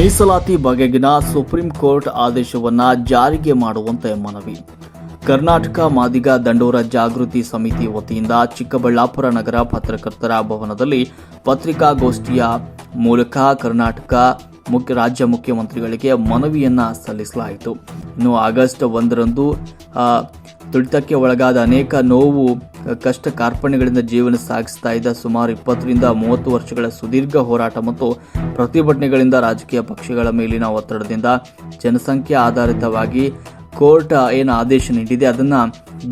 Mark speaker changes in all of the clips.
Speaker 1: ಮೀಸಲಾತಿ ಬಗೆಗಿನ supreme court ಆದೇಶವನ್ನು ಜಾರಿಗೆ ಮಾಡುವಂತೆ ಮನವಿ. ಕರ್ನಾಟಕ ಮಾದಿಗ ದಂಡೋರ ಜಾಗೃತಿ ಸಮಿತಿ ವತಿಯಿಂದ ಚಿಕ್ಕಬಳ್ಳಾಪುರ ನಗರ ಪತ್ರಕರ್ತರ ಭವನದಲ್ಲಿ ಪತ್ರಿಕಾಗೋಷ್ಠಿಯ ಮೂಲಕ ಕರ್ನಾಟಕ ಮುಖ್ಯ ರಾಜ್ಯ ಮುಖ್ಯಮಂತ್ರಿಗಳಿಗೆ ಮನವಿಯನ್ನ ಸಲ್ಲಿಸಲಾಯಿತು. ಇನ್ನು ಆಗಸ್ಟ್ ಒಂದರಂದು ತುಳಿತಕ್ಕೆ ಒಳಗಾದ ಅನೇಕ ನೋವು, ಕಷ್ಟ ಕಾರ್ಪಣ್ಯಗಳಿಂದ ಜೀವನ ಸಾಗಿಸ್ತಾ ಇದ್ದ ಸುಮಾರು ಇಪ್ಪತ್ತರಿಂದ ಮೂವತ್ತು ವರ್ಷಗಳ ಸುದೀರ್ಘ ಹೋರಾಟ ಮತ್ತು ಪ್ರತಿಭಟನೆಗಳಿಂದ ರಾಜಕೀಯ ಪಕ್ಷಗಳ ಮೇಲಿನ ಒತ್ತಡದಿಂದ ಜನಸಂಖ್ಯೆ ಆಧಾರಿತವಾಗಿ ಕೋರ್ಟ್ ಏನು ಆದೇಶ ನೀಡಿದೆ, ಅದನ್ನು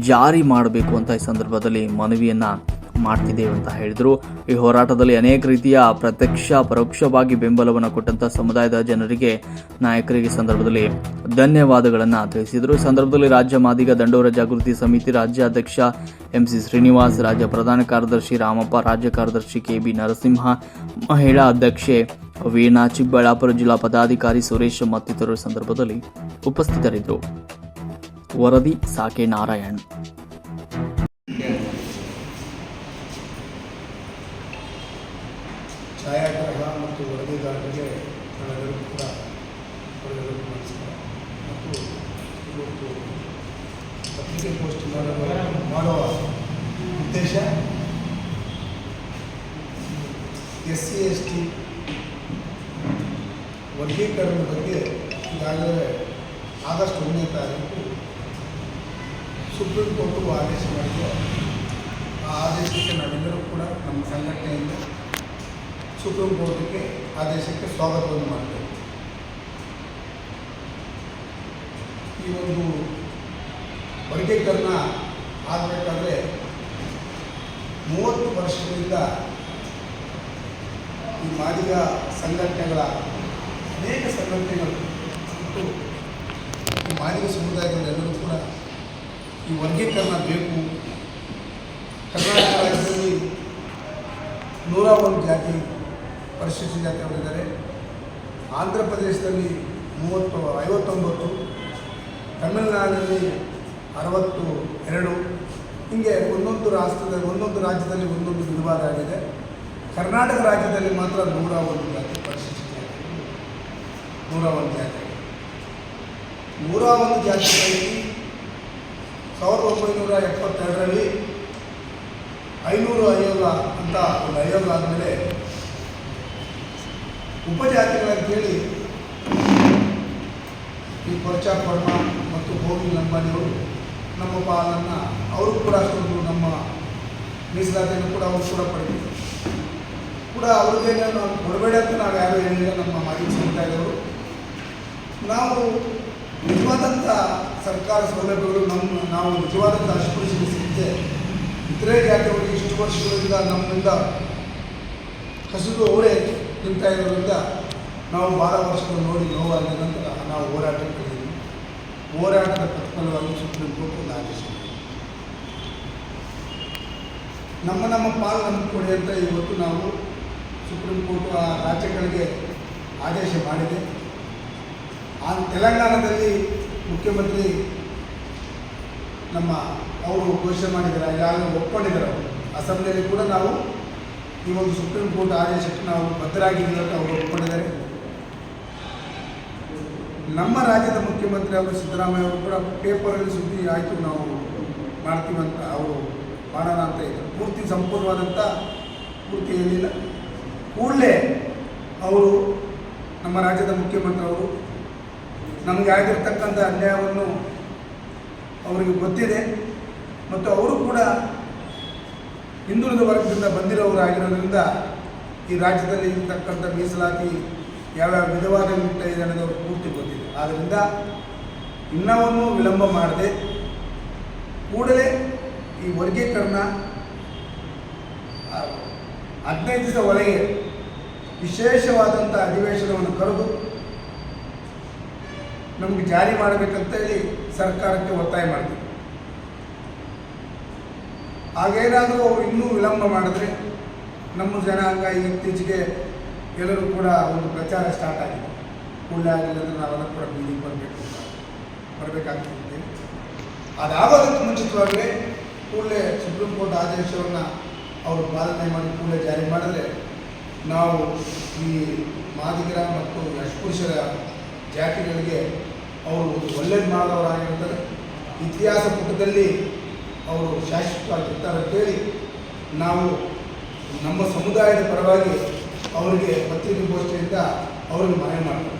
Speaker 1: ಜಾರಿ ಮಾಡಬೇಕು ಅಂತ ಈ ಸಂದರ್ಭದಲ್ಲಿ ಮನವಿಯನ್ನ ಮಾಡ್ತಿದ್ದೇವೆ ಅಂತ ಹೇಳಿದರು. ಈ ಹೋರಾಟದಲ್ಲಿ ಅನೇಕ ರೀತಿಯ ಪ್ರತ್ಯಕ್ಷ, ಪರೋಕ್ಷವಾಗಿ ಬೆಂಬಲವನ್ನು ಕೊಟ್ಟಂತಹ ಸಮುದಾಯದ ಜನರಿಗೆ, ನಾಯಕರಿಗೆ ಸಂದರ್ಭದಲ್ಲಿ ಧನ್ಯವಾದಗಳನ್ನು ತಿಳಿಸಿದರು. ಈ ಸಂದರ್ಭದಲ್ಲಿ ರಾಜ್ಯ ಮಾದಿಗ ದಂಡೋರ ಜಾಗೃತಿ ಸಮಿತಿ ರಾಜ್ಯಾಧ್ಯಕ್ಷ ಎಂಸಿ ಶ್ರೀನಿವಾಸ್, ರಾಜ್ಯ ಪ್ರಧಾನ ಕಾರ್ಯದರ್ಶಿ ರಾಮಪ್ಪ, ರಾಜ್ಯ ಕಾರ್ಯದರ್ಶಿ ಕೆ ಬಿ ನರಸಿಂಹ, ಮಹಿಳಾ ಅಧ್ಯಕ್ಷೆ ವೀಣಾ ಚಿಕ್ಕಬಳ್ಳಾಪುರ ಜಿಲ್ಲಾ ಪದಾಧಿಕಾರಿ ಸುರೇಶ್ ಮತ್ತಿತರರು ಸಂದರ್ಭದಲ್ಲಿ ಉಪಸ್ಥಿತರಿದ್ದರು. ವರದಿ ಸಾಕೆ ನಾರಾಯಣ್.
Speaker 2: ಮತ್ತು ವರದಿಗಾರರಿಗೆ ನಾವೆಲ್ಲರೂ ಕೂಡ ಅವರೆಲ್ಲರಿಗೂ ನಮಸ್ಕಾರ ಮತ್ತು ಇವತ್ತು ಪೋಸ್ಟ್ ಮಾಡುವ ಮಾಡುವ ಉದ್ದೇಶ ಎಸ್ ಸಿ ಎಸ್ ಟಿ ವರ್ಗೀಕರಣದ ಬಗ್ಗೆ ಈಗಾಗಲೇ ಆಗಸ್ಟ್ ಒಂದನೇ ತಾರೀಕು ಸುಪ್ರೀಂ ಕೋರ್ಟು ಆದೇಶ ಮಾಡಿದೆ. ಆ ಆದೇಶಕ್ಕೆ ನಾವೆಲ್ಲರೂ ಸುಪ್ರೀಂ ಕೋರ್ಟ್ಗೆ ಆದೇಶಕ್ಕೆ ಸ್ವಾಗತವನ್ನು ಮಾಡಿದೆ ಈ ಒಂದು ವರ್ಗೀಕರಣ ಆಗಬೇಕಾದ್ರೆ ಮೂವತ್ತು ವರ್ಷಗಳಿಂದ ಈ ಮಾದಿಗ ಸಂಘಟನೆಗಳ, ಅನೇಕ ಸಂಘಟನೆಗಳು ಈ ಮಾದಿಗ ಸಮುದಾಯಗಳೆಲ್ಲರೂ ಕೂಡ ಈ ವರ್ಗೀಕರಣ ಬೇಕು. ಕರ್ನಾಟಕ ರಾಜ್ಯದಲ್ಲಿ ನೂರ ಒಂದು ಜಾತಿ ಪರಿಶಿಷ್ಟ ಜಾತಿ ಆಂಧ್ರ ಪ್ರದೇಶದಲ್ಲಿ ಮೂವತ್ತು, ಐವತ್ತೊಂಬತ್ತು ತಮಿಳುನಾಡಿನಲ್ಲಿ ಅರವತ್ತು ಎರಡು, ಹೀಗೆ ಒಂದೊಂದು ರಾಷ್ಟ್ರದ ಒಂದೊಂದು ರಾಜ್ಯದಲ್ಲಿ ಒಂದೊಂದು ವಿಧವಾದ ಆಗಿದೆ. ಕರ್ನಾಟಕ ರಾಜ್ಯದಲ್ಲಿ ಮಾತ್ರ ನೂರ ಒಂದು ಜಾತಿ ಪರಿಶಿಷ್ಟ ಜಾತಿ ನೂರ ಒಂದು ಜಾತಿ ನೂರ ಒಂದು ಜಾತಿಗಳಲ್ಲಿ ಸಾವಿರದ ಒಂಬೈನೂರ ಎಪ್ಪತ್ತೆರಡರಲ್ಲಿ ಐನೂರು ಆಯೋಗ ಅಂತ ಒಂದು ಆಯೋಗ ಆದಮೇಲೆ ಉಪಜಾತಿಗಳಂತೇಳಿ ಈ ಕೊರ್ಚಾ ಪರ್ಮ ಮತ್ತು ಹೋಗಿ ಲಂಬಾಣಿಯವರು ನಮ್ಮ ಪಾಲನ್ನು ಅವರು ಕೂಡ ಅಷ್ಟೊಂದು ನಮ್ಮ ಮೀಸಲಾತಿಯನ್ನು ಕೂಡ ಅವರು ಕೂಡ ಪಡೆದಿದ್ದರು. ಕೂಡ ಅವ್ರಿಗೆ ನಾವು ಕೊಡಬೇಡ ಅಂತ ನಾವು ಯಾರು ಹೇಳಿಲ್ಲ, ನಮ್ಮ ಮಾಜಿ ಸಮುದಾಯದವರು ನಾವು ನಿಜವಾದಂಥ ಸರ್ಕಾರ ಸೌಲಭ್ಯಗಳು ನಮ್ಮ, ನಾವು ನಿಜವಾದಂಥ ಅಸ್ಪೃಶ್ಯತೆ ಸಿಗುತ್ತೆ. ಇತರೆ ಜಾತಿಯವರಿಗೆ ಇಷ್ಟು ವರ್ಷಗಳಿಂದ ನಮ್ಮಿಂದ ಹಸಿರು ಅವರೇ ನಿಂತಾ ಇರೋದ್ರಿಂದ ನಾವು ಭಾಳ ವರ್ಷಗಳು ನೋಡಿ ನೋವಾದ ನಂತರ ನಾವು ಹೋರಾಟಕ್ಕೆ ಇದ್ದೀವಿ ಹೋರಾಟದ ಪ್ರತಿಫಲವಾಗಿ ಸುಪ್ರೀಂ ಕೋರ್ಟ್ ಒಂದು ಆದೇಶ ನಮ್ಮ ನಮ್ಮ ಪಾಲು ನಮಗೆ ಕೊಡಿ ಅಂತ ಇವತ್ತು ನಾವು ಸುಪ್ರೀಂ ಕೋರ್ಟ್ ಆ ರಾಜ್ಯಗಳಿಗೆ ಆದೇಶ ಮಾಡಿದೆ. ಆ ತೆಲಂಗಾಣದಲ್ಲಿ ಮುಖ್ಯಮಂತ್ರಿ ನಮ್ಮ ಅವರು ಘೋಷಣೆ ಮಾಡಿದ್ದಾರೆ. ಯಾರು ಒಪ್ಕೊಂಡಿದ್ದಾರೆ ಅವರು. ಅಸೆಂಬ್ಲಿಯಲ್ಲಿ ಕೂಡ ನಾವು ಈ ಒಂದು ಸುಪ್ರೀಂ ಕೋರ್ಟ್ ಆದೇಶಕ್ಕೆ ನಾವು ಬದ್ಧರಾಗಿದ್ದೀವಿ ಅಂತ ಅವರು ಒಪ್ಪಿಕೊಂಡಿದ್ದಾರೆ ನಮ್ಮ ರಾಜ್ಯದ ಮುಖ್ಯಮಂತ್ರಿ ಅವರು ಸಿದ್ದರಾಮಯ್ಯ ಅವರು ಕೂಡ ಪೇಪರಲ್ಲಿ ಸುದ್ದಿ ಆಯಿತು ನಾವು ಮಾಡ್ತೀವಿ ಅಂತ ಅವರು ಮಾಡೋಣ ಅಂತ ಇದ್ದರು ಪೂರ್ತಿ ಸಂಪೂರ್ಣವಾದಂಥ ಪೂರ್ತಿ ಏನಿಲ್ಲ. ಕೂಡಲೇ ಅವರು ನಮ್ಮ ರಾಜ್ಯದ ಮುಖ್ಯಮಂತ್ರಿ ಅವರು ನಮಗೆ ಆಗಿರ್ತಕ್ಕಂಥ ಅನ್ಯಾಯವನ್ನು ಅವರಿಗೆ ಗೊತ್ತಿದೆ. ಮತ್ತು ಅವರು ಕೂಡ ಹಿಂದುಳಿದ ವರ್ಗದಿಂದ ಬಂದಿರೋರಾಗಿರೋದ್ರಿಂದ ಈ ರಾಜ್ಯದಲ್ಲಿ ಇರತಕ್ಕಂಥ ಮೀಸಲಾತಿ ಯಾವ್ಯಾವ ವಿಧವಾದ ಇದೆ ಅನ್ನೋದು ಪೂರ್ತಿ ಗೊತ್ತಿದೆ. ಆದ್ದರಿಂದ ಇನ್ನವನ್ನು ವಿಳಂಬ ಮಾಡದೆ ಕೂಡಲೇ ಈ ವರ್ಗೀಕರಣ ಹದಿನೈದು ದಿವಸ ಒಳಗೆ ವಿಶೇಷವಾದಂಥ ಅಧಿವೇಶನವನ್ನು ಕರೆದು ನಮಗೆ ಜಾರಿ ಮಾಡಬೇಕಂತ ಹೇಳಿ ಸರ್ಕಾರಕ್ಕೆ ಒತ್ತಾಯ ಮಾಡ್ತೀವಿ. ಹಾಗೇನಾದರೂ ಅವರು ಇನ್ನೂ ವಿಳಂಬ ಮಾಡಿದ್ರೆ ನಮ್ಮ ಜನಾಂಗ ಇತ್ತೀಚೆಗೆ ಎಲ್ಲರೂ ಕೂಡ ಒಂದು ಪ್ರಚಾರ ಸ್ಟಾರ್ಟ್ ಆಗಿದೆ. ಒಳ್ಳೆ ಆಗಿಲ್ಲ ಅಂದರೆ ನಾವೆಲ್ಲ ಕೂಡ ಬೀದಿಗೆ ಬರಬೇಕು ಬರಬೇಕಾಗ್ತದೆ. ಅದಾಗೋದಕ್ಕೆ ಮುಂಚಿತವಾಗಲೇ ಕೂಡಲೇ ಸುಪ್ರೀಂ ಕೋರ್ಟ್ ಆದೇಶವನ್ನು ಅವರು ಪಾಲನೆ ಮಾಡಿ ಕೂಡಲೇ ಜಾರಿ ಮಾಡಿದ್ರೆ ನಾವು ಈ ಮಾದಿಗರ ಮತ್ತು ಯಶ್ಪುರುಷರ ಜಾತಿಗಳಿಗೆ ಅವರು ಒಂದು ಒಳ್ಳೇದು ಮಾಡಿದವರಾಗಿರ್ತಾರೆ ಇತಿಹಾಸ ಪುಟದಲ್ಲಿ ಅವರು ಶಾಶ್ವತವಾಗಿರ್ತಾರಂತೇಳಿ ನಾವು ನಮ್ಮ ಸಮುದಾಯದ ಪರವಾಗಿ ಅವರಿಗೆ ಪತ್ರಿಕೆಗೋಷ್ಠಿಯಿಂದ ಅವರಿಗೆ ಮನವಿ ಮಾಡ್ತಾರೆ